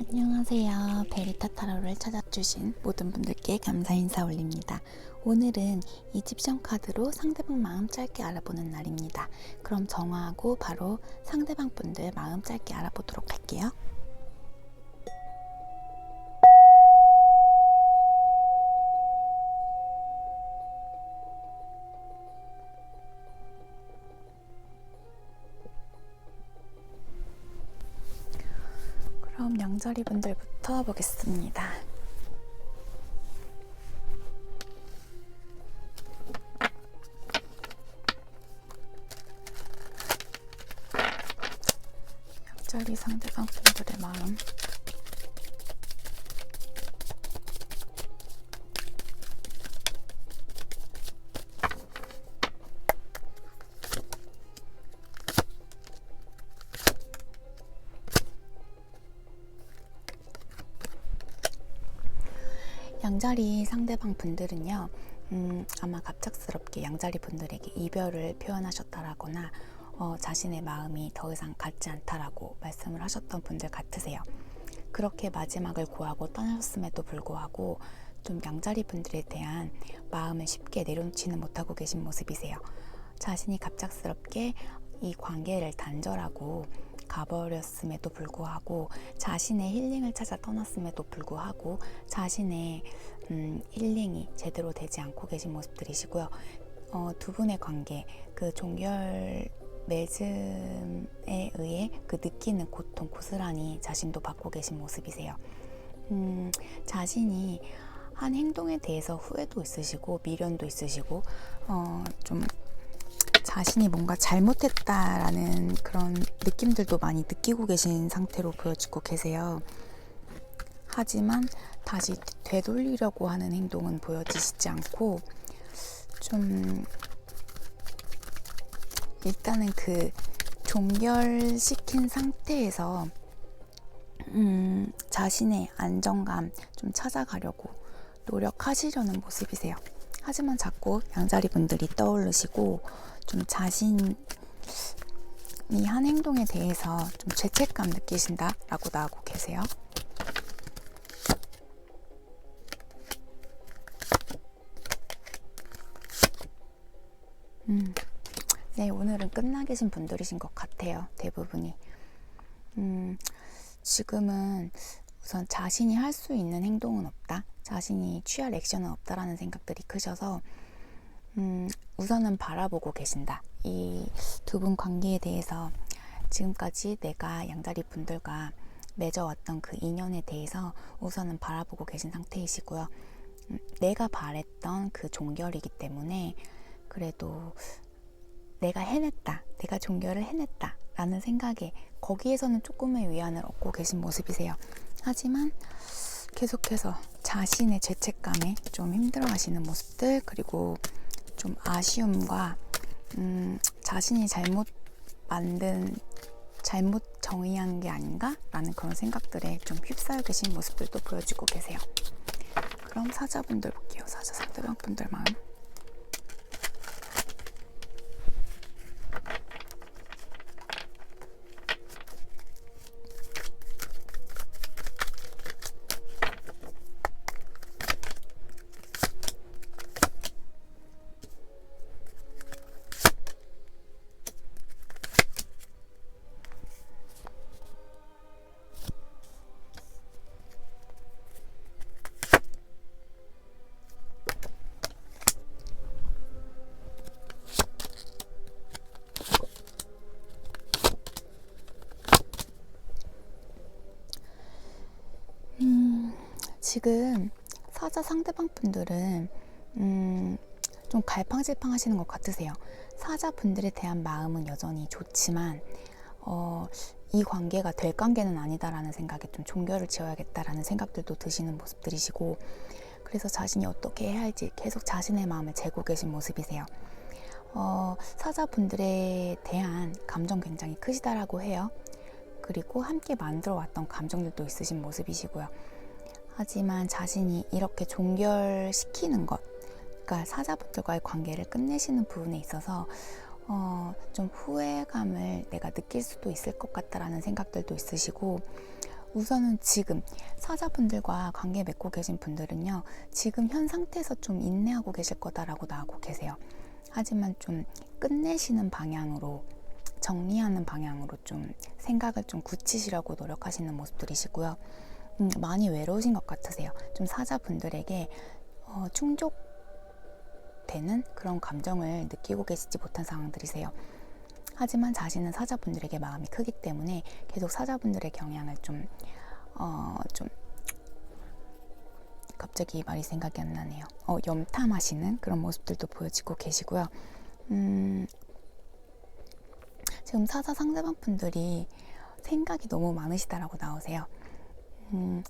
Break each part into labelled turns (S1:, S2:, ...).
S1: 안녕하세요. 베리타 타로를 찾아주신 모든 분들께 감사 인사 올립니다. 오늘은 이집션 카드로 상대방 마음 짧게 알아보는 날입니다. 그럼 정화하고 바로 상대방 분들 마음 짧게 알아보도록 할게요. 양자리 분들부터 보겠습니다. 양자리 상대방 분들은요, 음, 아마 갑작스럽게 양자리 분들에게 이별을 표현하셨다라거나 어, 자신의 마음이 더 이상 같지 않다라고 말씀을 하셨던 분들 같으세요. 그렇게 마지막을 고하고 떠나셨음에도 불구하고 좀 양자리 분들에 대한 마음을 쉽게 내려놓지는 못하고 계신 모습이세요. 자신이 갑작스럽게 이 관계를 단절하고 가버렸음에도 불구하고 자신의 힐링을 찾아 떠났음에도 불구하고 자신의 음, 힐링이 제대로 되지 않고 계신 모습들이시고요. 어, 두 분의 관계, 그 종결 매즘에 의해 그 느끼는 고통 고스란히 자신도 받고 계신 모습이세요. 음, 자신이 한 행동에 대해서 후회도 있으시고 미련도 있으시고 어, 좀 자신이 뭔가 잘못했다라는 그런 느낌들도 많이 느끼고 계신 상태로 보여지고 계세요. 하지만 다시 되돌리려고 하는 행동은 보여지시지 않고 좀 일단은 그 종결시킨 상태에서 음, 자신의 안정감 좀 찾아가려고 노력하시려는 모습이세요. 하지만 자꾸 양자리 분들이 떠오르시고 좀 자신이 한 행동에 대해서 좀 죄책감 느끼신다라고 나오고 계세요. 음, 네, 오늘은 끝나 계신 분들이신 것 같아요. 대부분이. 음, 지금은 우선 자신이 할 수 있는 행동은 없다. 자신이 취할 액션은 없다라는 생각들이 크셔서 음, 우선은 바라보고 계신다. 이 두 분 관계에 대해서 지금까지 내가 양다리 분들과 맺어왔던 그 인연에 대해서 우선은 바라보고 계신 상태이시고요. 음, 내가 바랬던 그 종결이기 때문에 그래도 내가 해냈다. 내가 종결을 해냈다. 라는 생각에 거기에서는 조금의 위안을 얻고 계신 모습이세요. 하지만 계속해서 자신의 죄책감에 좀 힘들어 하시는 모습들, 그리고 좀 아쉬움과 음, 자신이 잘못 만든 잘못 정의한 게 아닌가라는 그런 생각들에 좀 휩싸여 계신 모습들도 보여지고 계세요. 그럼 사자분들 볼게요. 사자 상대방 분들 마음. 지금 사자 상대방 분들은 음, 좀 갈팡질팡 하시는 것 같으세요. 사자 분들에 대한 마음은 여전히 좋지만 어, 이 관계가 될 관계는 아니다라는 생각에 좀 종결을 지어야겠다라는 생각들도 드시는 모습들이시고 그래서 자신이 어떻게 해야 할지 계속 자신의 마음을 재고 계신 모습이세요. 어, 사자분들에 대한 감정 굉장히 크시다라고 해요. 그리고 함께 만들어 왔던 감정들도 있으신 모습이시고요. 하지만 자신이 이렇게 종결시키는 것, 그러니까 사자분들과의 관계를 끝내시는 부분에 있어서 어, 좀 후회감을 내가 느낄 수도 있을 것 같다라는 생각들도 있으시고 우선은 지금 사자분들과 관계 맺고 계신 분들은요, 지금 현 상태에서 좀 인내하고 계실 거다라고 나오고 계세요. 하지만 좀 끝내시는 방향으로 정리하는 방향으로 좀 생각을 좀 굳히시려고 노력하시는 모습들이시고요. 음, 많이 외로우신 것 같으세요. 좀 사자분들에게 어, 충족되는 그런 감정을 느끼고 계시지 못한 상황들이세요. 하지만 자신은 사자분들에게 마음이 크기 때문에 계속 사자분들의 경향을 좀, 어, 좀, 갑자기 말이 생각이 안 나네요. 어, 염탐하시는 그런 모습들도 보여지고 계시고요. 음, 지금 사자 상대방 분들이 생각이 너무 많으시다라고 나오세요. 음,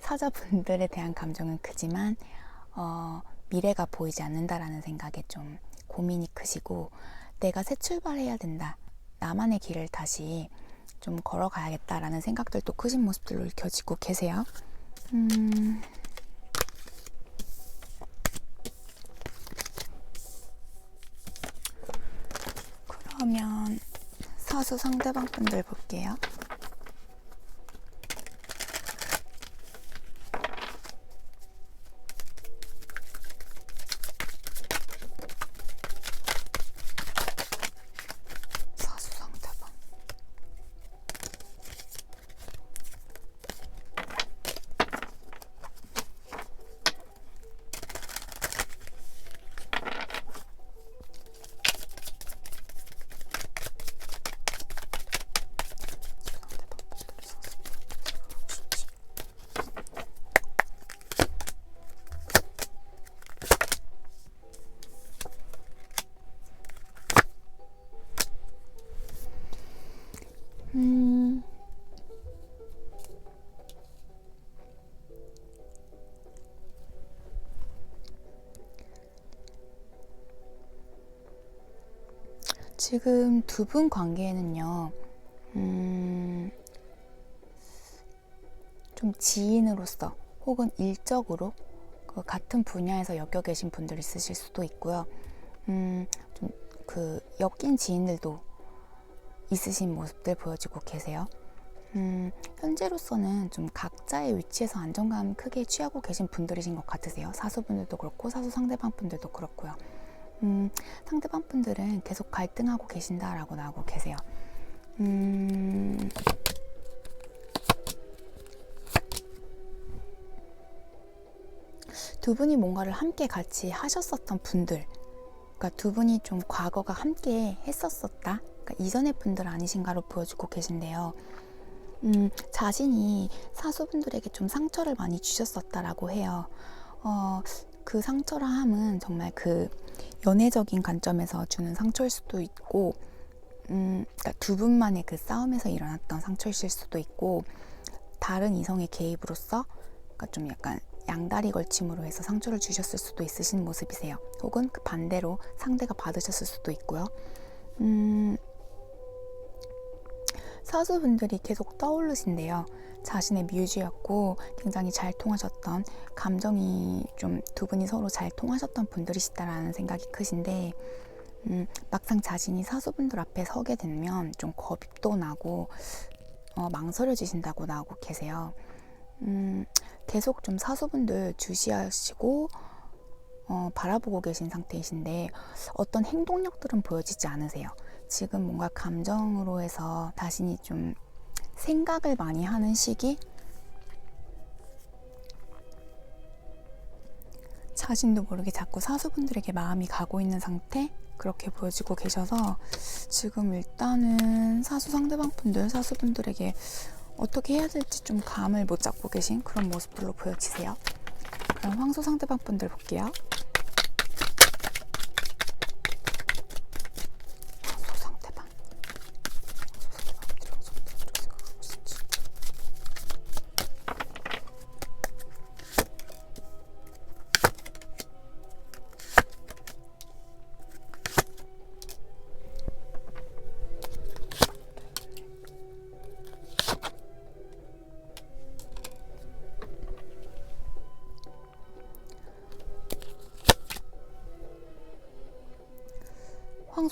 S1: 사자분들에 대한 감정은 크지만 어, 미래가 보이지 않는다라는 생각에 좀 고민이 크시고 내가 새 출발해야 된다. 나만의 길을 다시 좀 걸어가야겠다라는 생각들도 크신 모습들로 읽혀지고 계세요. 음, 그러면 사수 상대방 분들 볼게요. 지금 두 분 관계에는요, 음, 좀 지인으로서 혹은 일적으로 그 같은 분야에서 엮여 계신 분들 있으실 수도 있고요. 음, 좀 그 엮인 지인들도 있으신 모습들 보여지고 계세요. 음, 현재로서는 좀 각자의 위치에서 안정감 크게 취하고 계신 분들이신 것 같으세요. 사수분들도 그렇고 사수 상대방 분들도 그렇고요. 음, 상대방 분들은 계속 갈등하고 계신다라고 나오고 계세요. 음, 두 분이 뭔가를 함께 같이 하셨었던 분들, 그러니까 두 분이 좀 과거가 함께 했었었다. 그러니까 이전의 분들 아니신가로 보여주고 계신데요. 음, 자신이 사수분들에게 좀 상처를 많이 주셨었다라고 해요. 어, 그 상처라 함은 정말 그 연애적인 관점에서 주는 상처일 수도 있고, 음, 그러니까 두 분만의 그 싸움에서 일어났던 상처이실 수도 있고, 다른 이성의 개입으로서, 그러니까 좀 약간 양다리 걸침으로 해서 상처를 주셨을 수도 있으신 모습이세요. 혹은 그 반대로 상대가 받으셨을 수도 있고요. 음, 사수분들이 계속 떠오르신데요. 자신의 뮤즈였고 굉장히 잘 통하셨던 감정이 좀 두 분이 서로 잘 통하셨던 분들이시다라는 생각이 크신데 음, 막상 자신이 사수분들 앞에 서게 되면 좀 겁도 나고 어, 망설여지신다고 나오고 계세요. 음, 계속 좀 사수분들 주시하시고 어, 바라보고 계신 상태이신데 어떤 행동력들은 보여지지 않으세요. 지금 뭔가 감정으로 해서 자신이 좀 생각을 많이 하는 시기? 자신도 모르게 자꾸 사수분들에게 마음이 가고 있는 상태? 그렇게 보여지고 계셔서 지금 일단은 사수 상대방 분들, 사수분들에게 어떻게 해야 될지 좀 감을 못 잡고 계신 그런 모습들로 보여지세요. 그럼 황소 상대방 분들 볼게요.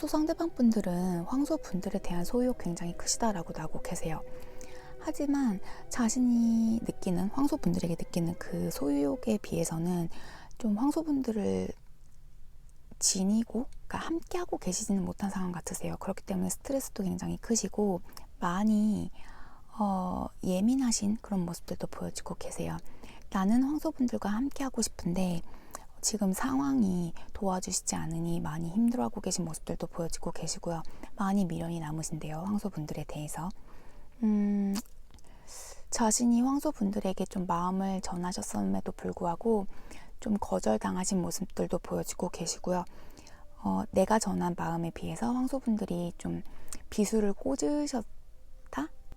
S1: 황소 상대방 분들은 황소 분들에 대한 소유욕 굉장히 크시다라고 나오고 계세요. 하지만 자신이 느끼는 황소 분들에게 느끼는 그 소유욕에 비해서는 좀 황소 분들을 지니고 그러니까 함께하고 계시지는 못한 상황 같으세요. 그렇기 때문에 스트레스도 굉장히 크시고 많이 어, 예민하신 그런 모습들도 보여지고 계세요. 나는 황소분들과 함께하고 싶은데 지금 상황이 도와주시지 않으니 많이 힘들어하고 계신 모습들도 보여지고 계시고요. 많이 미련이 남으신데요. 황소분들에 대해서. 음, 자신이 황소분들에게 좀 마음을 전하셨음에도 불구하고 좀 거절당하신 모습들도 보여지고 계시고요. 어, 내가 전한 마음에 비해서 황소분들이 좀 비수를 꽂으셨다?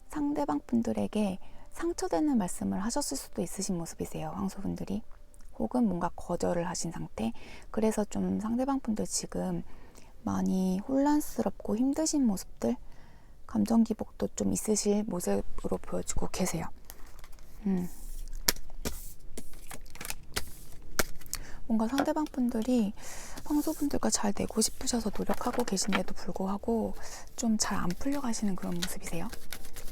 S1: 상대방 분들에게 상처되는 말씀을 하셨을 수도 있으신 모습이세요. 황소분들이. 혹은 뭔가 거절을 하신 상태. 그래서 좀 상대방 분들 지금 많이 혼란스럽고 힘드신 모습들, 감정 기복도 좀 있으실 모습으로 보여지고 계세요. 음. 뭔가 상대방 분들이 황소분들과 잘 되고 싶으셔서 노력하고 계신데도 불구하고 좀 잘 안 풀려가시는 그런 모습이세요.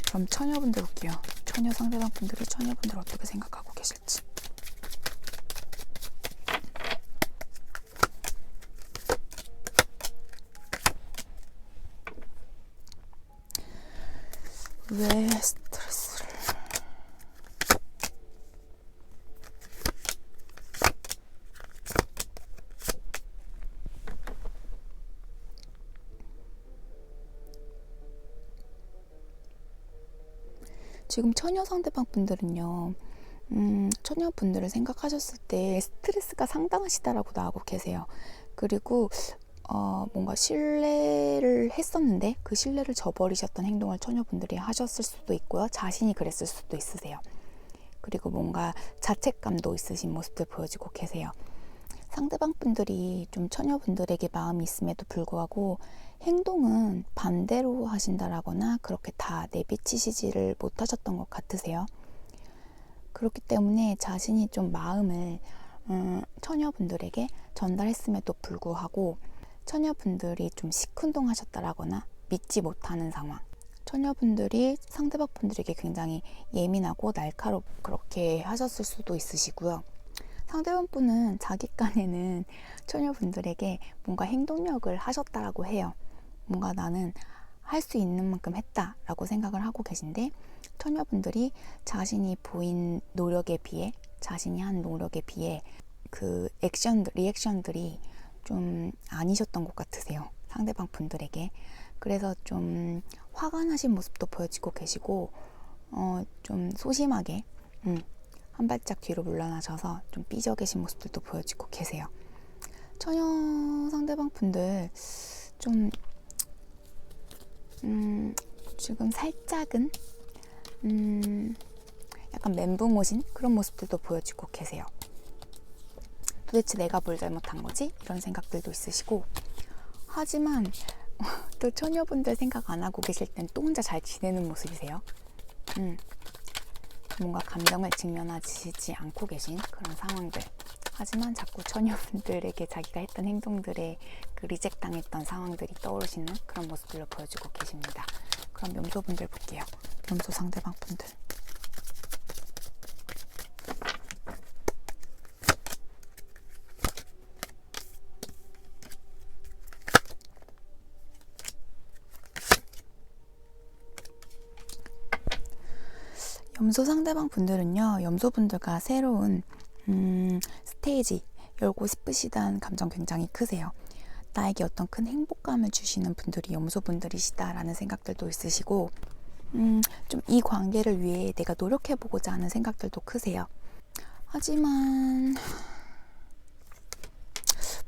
S1: 그럼 처녀분들 볼게요. 처녀 상대방 분들이 처녀분들 어떻게 생각하고 계실지. 왜 스트레스를 지금 처녀 상대방 분들은요, 음, 처녀분들을 생각하셨을 때 스트레스가 상당하시다라고 나오고 계세요. 그리고 어, 뭔가 신뢰를 했었는데 그 신뢰를 저버리셨던 행동을 처녀분들이 하셨을 수도 있고요. 자신이 그랬을 수도 있으세요. 그리고 뭔가 자책감도 있으신 모습들 보여지고 계세요. 상대방 분들이 좀 처녀분들에게 마음이 있음에도 불구하고 행동은 반대로 하신다라거나 그렇게 다 내비치시지를 못하셨던 것 같으세요. 그렇기 때문에 자신이 좀 마음을 음, 처녀분들에게 전달했음에도 불구하고 처녀분들이 좀 시큰둥하셨다라거나 믿지 못하는 상황. 처녀분들이 상대방 분들에게 굉장히 예민하고 날카롭 그렇게 하셨을 수도 있으시고요. 상대방 분은 자기 깐에는 처녀분들에게 뭔가 행동력을 하셨다라고 해요. 뭔가 나는 할 수 있는 만큼 했다라고 생각을 하고 계신데 처녀분들이 자신이 보인 노력에 비해 자신이 한 노력에 비해 그 액션 리액션들이 좀 아니셨던 것 같으세요. 상대방 분들에게. 그래서 좀 화가 나신 모습도 보여지고 계시고, 어, 좀 소심하게, 음, 한 발짝 뒤로 물러나셔서 좀 삐져 계신 모습들도 보여지고 계세요. 처녀 상대방 분들 좀, 음, 지금 살짝은, 음, 약간 멘붕 오신 그런 모습들도 보여지고 계세요. 도대체 내가 뭘 잘못한 거지? 이런 생각들도 있으시고 하지만 또 처녀분들 생각 안 하고 계실 땐 또 혼자 잘 지내는 모습이세요. 음, 뭔가 감정을 직면하지 않고 계신 그런 상황들. 하지만 자꾸 처녀분들에게 자기가 했던 행동들에 그 리젝 당했던 상황들이 떠오르시는 그런 모습들로 보여주고 계십니다. 그럼 염소분들 볼게요. 염소 상대방 분들. 염소 상대방 분들은요, 염소 분들과 새로운 음, 스테이지 열고 싶으시다는 감정 굉장히 크세요. 나에게 어떤 큰 행복감을 주시는 분들이 염소 분들이시다라는 생각들도 있으시고, 음, 좀 이 관계를 위해 내가 노력해보고자 하는 생각들도 크세요. 하지만,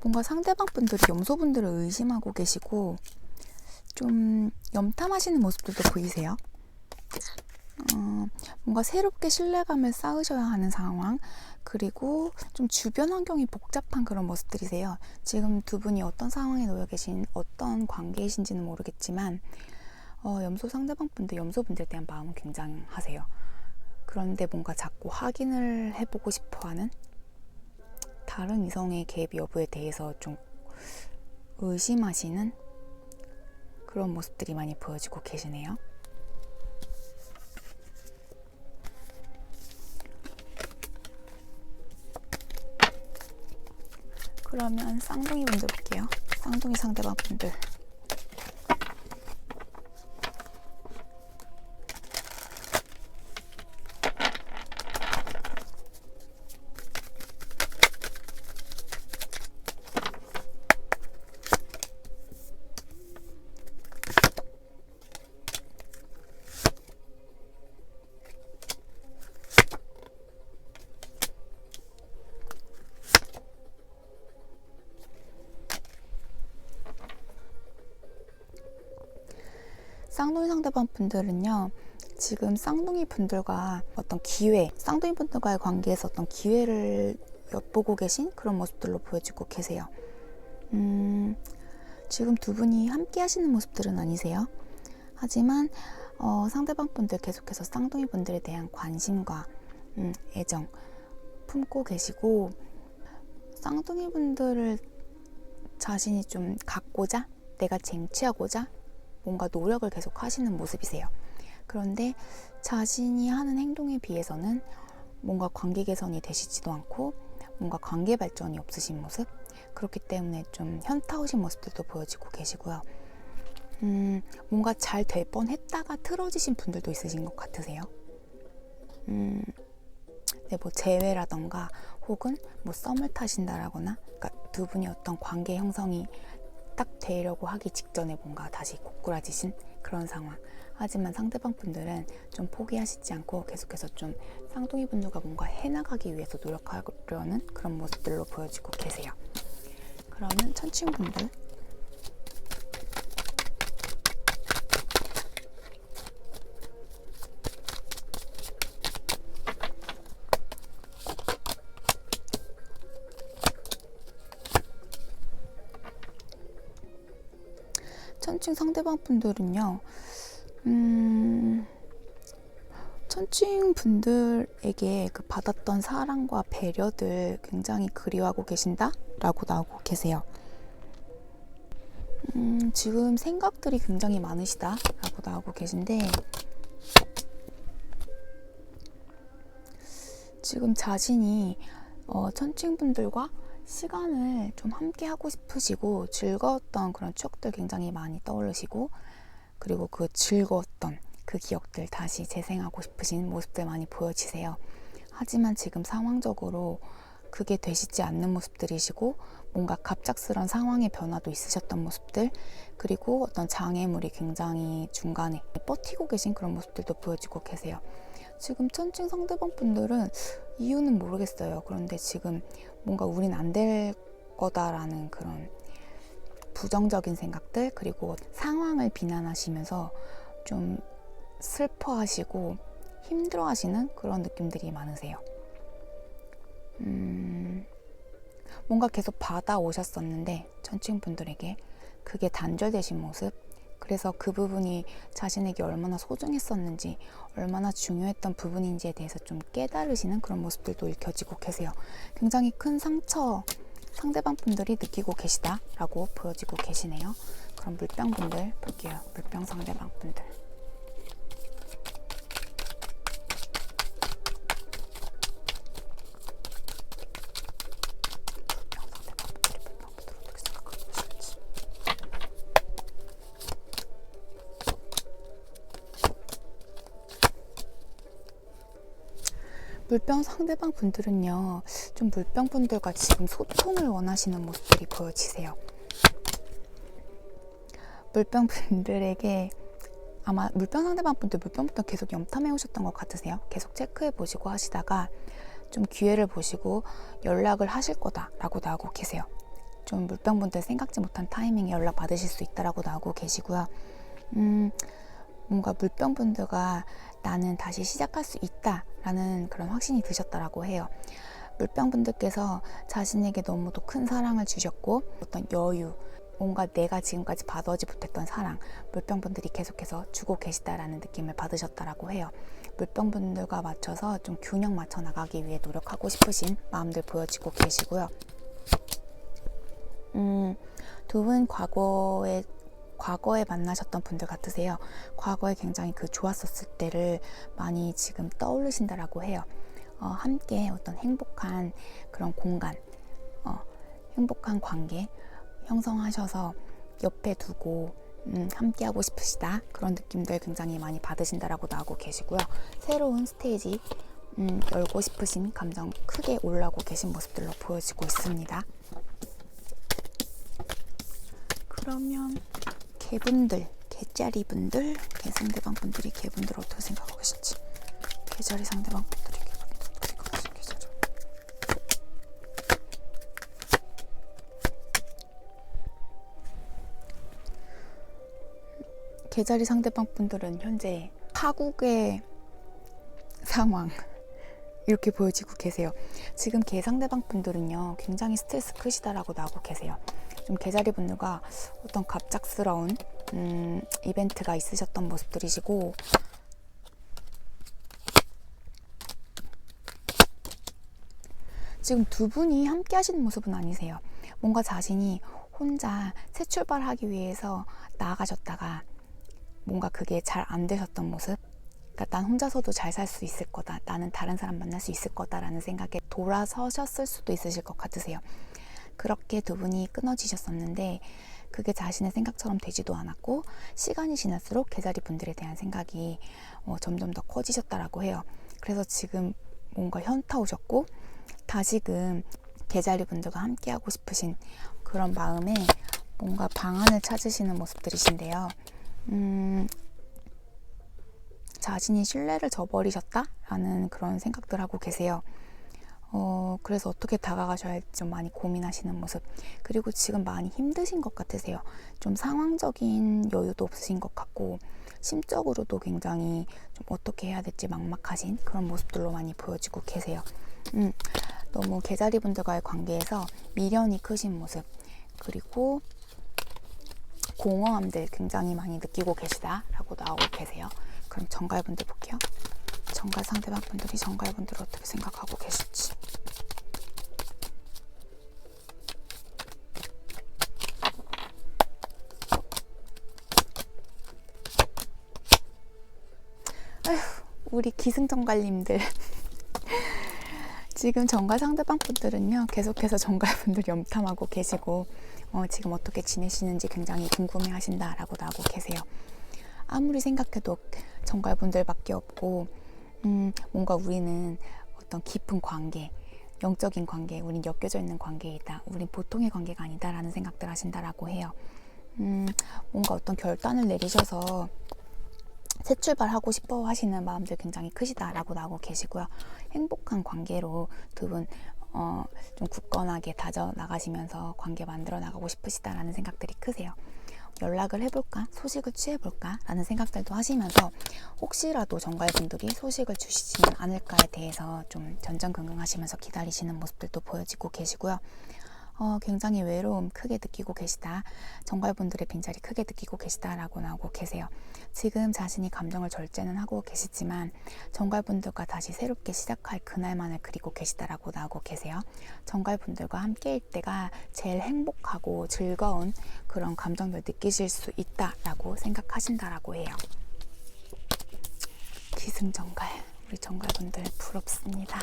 S1: 뭔가 상대방 분들이 염소 분들을 의심하고 계시고, 좀 염탐하시는 모습들도 보이세요. 어, 뭔가 새롭게 신뢰감을 쌓으셔야 하는 상황, 그리고 좀 주변 환경이 복잡한 그런 모습들이세요. 지금 두 분이 어떤 상황에 놓여 계신, 어떤 관계이신지는 모르겠지만, 어, 염소 상대방 분들, 염소분들에 대한 마음은 굉장하세요. 그런데 뭔가 자꾸 확인을 해보고 싶어 하는 다른 이성의 개입 여부에 대해서 좀 의심하시는 그런 모습들이 많이 보여지고 계시네요. 그러면 쌍둥이 분들 볼게요. 쌍둥이 상대방 분들. 쌍둥이 상대방 분들은요, 지금 쌍둥이 분들과 어떤 기회, 쌍둥이 분들과의 관계에서 어떤 기회를 엿보고 계신 그런 모습들로 보여지고 계세요. 음, 지금 두 분이 함께 하시는 모습들은 아니세요. 하지만 어, 상대방 분들 계속해서 쌍둥이 분들에 대한 관심과 음, 애정 품고 계시고 쌍둥이 분들을 자신이 좀 갖고자 내가 쟁취하고자 뭔가 노력을 계속 하시는 모습이세요. 그런데 자신이 하는 행동에 비해서는 뭔가 관계 개선이 되시지도 않고 뭔가 관계 발전이 없으신 모습 그렇기 때문에 좀 현타 오신 모습들도 보여지고 계시고요. 음, 뭔가 잘 될 뻔 했다가 틀어지신 분들도 있으신 것 같으세요. 음, 네, 뭐 재회라던가 혹은 뭐 썸을 타신다라거나 그러니까 두 분이 어떤 관계 형성이 딱 되려고 하기 직전에 뭔가 다시 고꾸라지신 그런 상황. 하지만 상대방 분들은 좀 포기하시지 않고 계속해서 좀 쌍둥이 분들과 뭔가 해나가기 위해서 노력하려는 그런 모습들로 보여지고 계세요. 그러면 천칭분들 천칭 상대방 분들은요, 음, 천칭 분들에게 그 받았던 사랑과 배려들 굉장히 그리워하고 계신다라고 나오고 계세요. 음, 지금 생각들이 굉장히 많으시다라고 나오고 계신데, 지금 자신이 어, 천칭분들과 시간을 좀 함께 하고 싶으시고 즐거웠던 그런 추억들 굉장히 많이 떠오르시고 그리고 그 즐거웠던 그 기억들 다시 재생하고 싶으신 모습들 많이 보여지세요. 하지만 지금 상황적으로 그게 되시지 않는 모습들이시고 뭔가 갑작스런 상황의 변화도 있으셨던 모습들 그리고 어떤 장애물이 굉장히 중간에 버티고 계신 그런 모습들도 보여지고 계세요. 지금 천칭 상대방 분들은 이유는 모르겠어요. 그런데 지금 뭔가 우린 안 될 거다라는 그런 부정적인 생각들 그리고 상황을 비난하시면서 좀 슬퍼하시고 힘들어하시는 그런 느낌들이 많으세요. 음, 뭔가 계속 받아오셨었는데 천칭 분들에게 그게 단절되신 모습 그래서 그 부분이 자신에게 얼마나 소중했었는지, 얼마나 중요했던 부분인지에 대해서 좀 깨달으시는 그런 모습들도 읽혀지고 계세요. 굉장히 큰 상처 상대방 분들이 느끼고 계시다라고 보여지고 계시네요. 그럼 물병 분들 볼게요. 물병 상대방 분들. 물병 상대방 분들은요, 좀 물병 분들과 지금 소통을 원하시는 모습들이 보여지세요. 물병 분들에게 아마 물병 상대방 분들 물병부터 계속 염탐해 오셨던 것 같으세요. 계속 체크해 보시고 하시다가 좀 기회를 보시고 연락을 하실 거다라고 나오고 계세요. 좀 물병 분들 생각지 못한 타이밍에 연락 받으실 수 있다라고 나오고 계시고요. 음, 뭔가 물병 분들과 나는 다시 시작할 수 있다 라는 그런 확신이 드셨다라고 해요. 물병 분들께서 자신에게 너무도 큰 사랑을 주셨고 어떤 여유, 뭔가 내가 지금까지 받아오지 못했던 사랑, 물병 분들이 계속해서 주고 계시다라는 느낌을 받으셨다라고 해요. 물병 분들과 맞춰서 좀 균형 맞춰 나가기 위해 노력하고 싶으신 마음들 보여지고 계시고요. 음, 두 분 과거에 과거에 만나셨던 분들 같으세요. 과거에 굉장히 그 좋았었을 때를 많이 지금 떠올리신다라고 해요. 어, 함께 어떤 행복한 그런 공간, 어, 행복한 관계 형성하셔서 옆에 두고 음, 함께 하고 싶으시다 그런 느낌들 굉장히 많이 받으신다라고 나오고 계시고요. 새로운 스테이지 음, 열고 싶으신 감정 크게 올라오고 계신 모습들로 보여지고 있습니다. 그러면 개분들, 개짜리 분들, 개 상대방 분들이 개분들 어떻게 생각하고 계실지 개자리 상대방 분들이 개분들 어떻게 생각하실지 개자리 개자리 상대방 분들은 현재 파국의 상황 이렇게 보여지고 계세요. 지금 개 상대방 분들은요 굉장히 스트레스 크시다라고 나오고 계세요. 좀 개자리 분들과 어떤 갑작스러운 음, 이벤트가 있으셨던 모습들이시고 지금 두 분이 함께 하시는 모습은 아니세요. 뭔가 자신이 혼자 새 출발하기 위해서 나아가셨다가 뭔가 그게 잘 안 되셨던 모습. 그러니까 난 혼자서도 잘 살 수 있을 거다. 나는 다른 사람 만날 수 있을 거다라는 생각에 돌아서셨을 수도 있으실 것 같으세요. 그렇게 두 분이 끊어지셨었는데 그게 자신의 생각처럼 되지도 않았고 시간이 지날수록 개자리 분들에 대한 생각이 어, 점점 더 커지셨다라고 해요. 그래서 지금 뭔가 현타 오셨고 다시금 개자리 분들과 함께 하고 싶으신 그런 마음에 뭔가 방안을 찾으시는 모습들이신데요. 음, 자신이 신뢰를 저버리셨다라는 그런 생각들 하고 계세요. 어, 그래서 어떻게 다가가셔야 할지 좀 많이 고민하시는 모습. 그리고 지금 많이 힘드신 것 같으세요. 좀 상황적인 여유도 없으신 것 같고, 심적으로도 굉장히 좀 어떻게 해야 될지 막막하신 그런 모습들로 많이 보여지고 계세요. 음, 너무 개자리 분들과의 관계에서 미련이 크신 모습. 그리고 공허함들 굉장히 많이 느끼고 계시다라고 나오고 계세요. 그럼 정갈분들 볼게요. 정갈 상대방 분들이 정갈분들 어떻게 생각하고 계실지. 우리 기승전갈님들. 지금 정갈 상대방 분들은요, 계속해서 정갈 분들 염탐하고 계시고, 어, 지금 어떻게 지내시는지 굉장히 궁금해 하신다라고 나오고 계세요. 아무리 생각해도 정갈 분들밖에 없고, 음, 뭔가 우리는 어떤 깊은 관계, 영적인 관계, 우린 엮여져 있는 관계이다. 우린 보통의 관계가 아니다라는 생각들 하신다라고 해요. 음, 뭔가 어떤 결단을 내리셔서 새 출발하고 싶어 하시는 마음들 굉장히 크시다라고 나오고 계시고요. 행복한 관계로 두 분, 어, 좀 굳건하게 다져 나가시면서 관계 만들어 나가고 싶으시다라는 생각들이 크세요. 연락을 해볼까? 소식을 취해볼까? 라는 생각들도 하시면서 혹시라도 정갈분들이 소식을 주시지는 않을까에 대해서 좀 전전긍긍하시면서 기다리시는 모습들도 보여지고 계시고요. 어, 굉장히 외로움 크게 느끼고 계시다. 정갈분들의 빈자리 크게 느끼고 계시다라고 나오고 계세요. 지금 자신이 감정을 절제는 하고 계시지만 정갈분들과 다시 새롭게 시작할 그날만을 그리고 계시다라고 나오고 계세요. 정갈분들과 함께일 때가 제일 행복하고 즐거운 그런 감정들 느끼실 수 있다라고 생각하신다라고 해요. 기승전갈 우리 정갈분들 부럽습니다.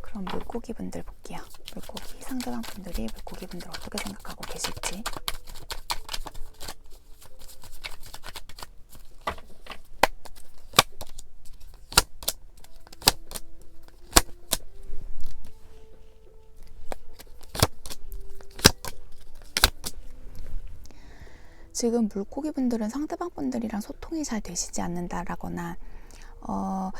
S1: 그럼 물고기 분들 볼게요. 물고기 상대방 분들이 물고기 분들 어떻게 생각하고 계실지. 지금 물고기 분들은 상대방 분들이랑 소통이 잘 되시지 않는다라거나 어,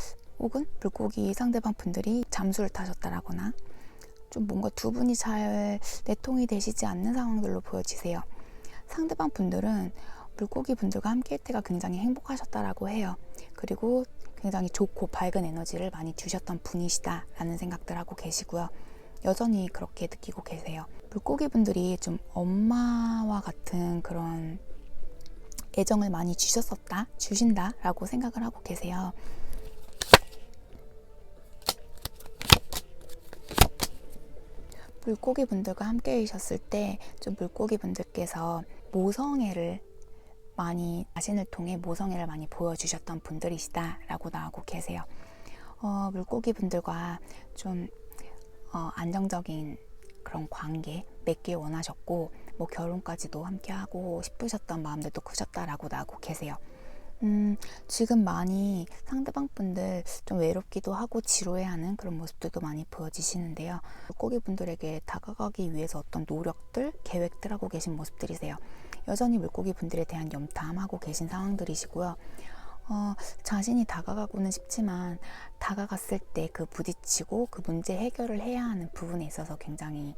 S1: 혹은 물고기 상대방 분들이 잠수를 타셨다라거나 좀 뭔가 두 분이 잘 내통이 되시지 않는 상황들로 보여지세요. 상대방 분들은 물고기 분들과 함께할 때가 굉장히 행복하셨다라고 해요. 그리고 굉장히 좋고 밝은 에너지를 많이 주셨던 분이시다라는 생각들 하고 계시고요. 여전히 그렇게 느끼고 계세요. 물고기 분들이 좀 엄마와 같은 그런 애정을 많이 주셨었다, 주신다라고 생각을 하고 계세요. 물고기 분들과 함께 계셨을 때 좀 물고기 분들께서 모성애를 많이 자신을 통해 모성애를 많이 보여주셨던 분들이시다라고 나오고 계세요. 어, 물고기 분들과 좀 어, 안정적인 그런 관계 맺길 원하셨고 뭐 결혼까지도 함께 하고 싶으셨던 마음들도 크셨다라고 나오고 계세요. 음, 지금 많이 상대방 분들 좀 외롭기도 하고 지루해하는 그런 모습들도 많이 보여지시는데요. 물고기 분들에게 다가가기 위해서 어떤 노력들, 계획들 하고 계신 모습들이세요. 여전히 물고기 분들에 대한 염탐하고 계신 상황들이시고요. 어, 자신이 다가가고는 싶지만 다가갔을 때 그 부딪히고 그 문제 해결을 해야 하는 부분에 있어서 굉장히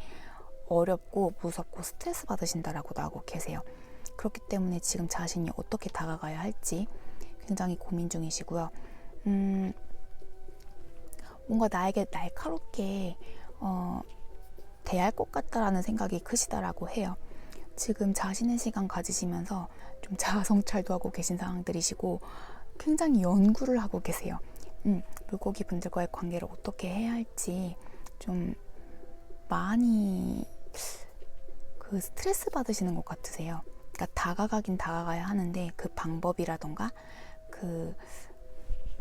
S1: 어렵고 무섭고 스트레스 받으신다라고 나오고 계세요. 그렇기 때문에 지금 자신이 어떻게 다가가야 할지 굉장히 고민 중이시고요. 음, 뭔가 나에게 날카롭게 어, 대할 것 같다라는 생각이 크시다라고 해요. 지금 자신의 시간 가지시면서 좀 자아 성찰도 하고 계신 상황들이시고 굉장히 연구를 하고 계세요. 음, 물고기 분들과의 관계를 어떻게 해야 할지 좀 많이 그 스트레스 받으시는 것 같으세요. 그러니까 다가가긴 다가가야 하는데 그 방법이라던가 그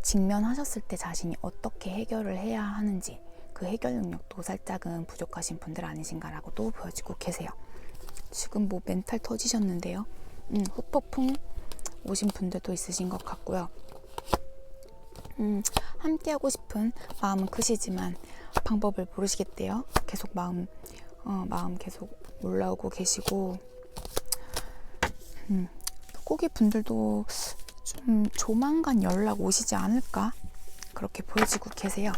S1: 직면하셨을 때 자신이 어떻게 해결을 해야 하는지 그 해결 능력도 살짝은 부족하신 분들 아니신가라고 또 보여지고 계세요. 지금 뭐 멘탈 터지셨는데요. 음, 후폭풍 오신 분들도 있으신 것 같고요. 음, 함께하고 싶은 마음은 크시지만 방법을 모르시겠대요. 계속 마음, 어, 마음 계속 올라오고 계시고, 음, 꼬기 분들도 좀 조만간 연락 오시지 않을까? 그렇게 보여지고 계세요.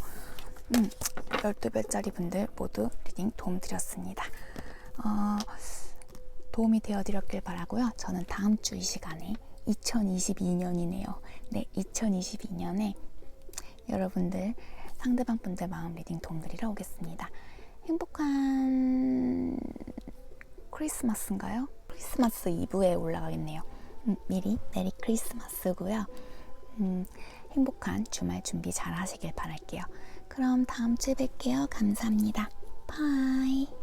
S1: 음, 12별짜리 분들 모두 리딩 도움 드렸습니다. 어, 도움이 되어 드렸길 바라고요. 저는 다음 주 이 시간에 2022년이네요. 네, 2022년에 여러분들 상대방 분들 마음 리딩 드리러 오겠습니다. 행복한 크리스마스인가요? 크리스마스 이브에 올라가겠네요. 음, 미리 메리 크리스마스고요. 음, 행복한 주말 준비 잘 하시길 바랄게요. 그럼 다음 주에 뵐게요. 감사합니다. 바이.